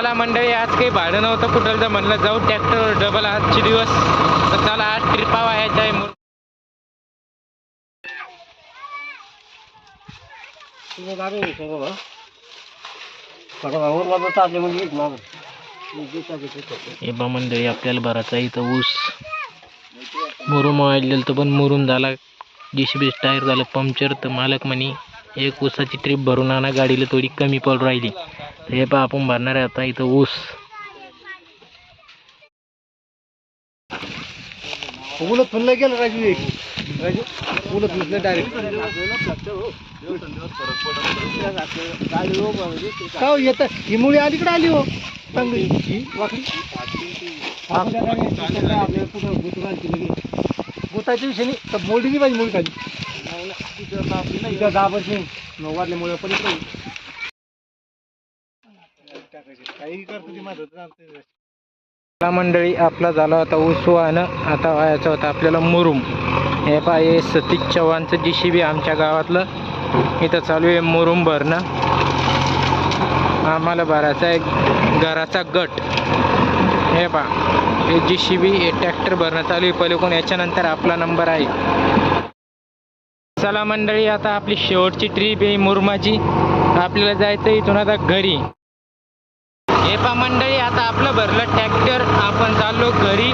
मला मंडळी आज काही भाडं नव्हतं कुठलं तर म्हणलं जाऊ ट्रॅक्टर डबल आजचे दिवस. तर चला आज ट्रिपा व्हायचा आहे मुर- हे? बा मंडळी आपल्याला भरायचा इथं ऊस. मुरुम वाढलेलं तर पण मुरुम झाला. जीसीबी टायर झालं पंक्चर तर मालक म्हणे एक ऊसाची ट्रिप भरून आणा गाडीला थोडी कमी पडू राहिली. हे पहा आपण भरणार आहे आता इथं ऊस. उलट फुललं गेलं राजू एक. राजू उलट फुटलं डायरेक्ट का हो येत? ही मुळी अलीकडे आली हो. चांगली. ही वाकडी. गुताच्या विषयी तर मोडी नाही पाहिजे मुळी खाली. तिथं दहा वर्ष नऊ वाजल्यामुळे पण इकडे काही करतो ती माझं मंडळी आपला झाला होता ऊस आता व्हायचा होता आपल्याला मुरुम. हे पहा हे सतीश चव्हाणचं जी सी बी आमच्या गावातलं. इथं चालू आहे मुरुम भरणं. आम्हाला भरायचा एक घराचा गट. हे पहा हे जी सी बी हे ट्रॅक्टर भरणं चालू आहे. पलीकडून याच्यानंतर आपला नंबर आहे. चला मंडळी आता आपली शेवटची ट्रीप आहे मुरुमाची. आपल्याला जायचं इथून आता घरी. हे पा मंडळी आता आपलं भरलं ट्रॅक्टर आपण चाललो घरी.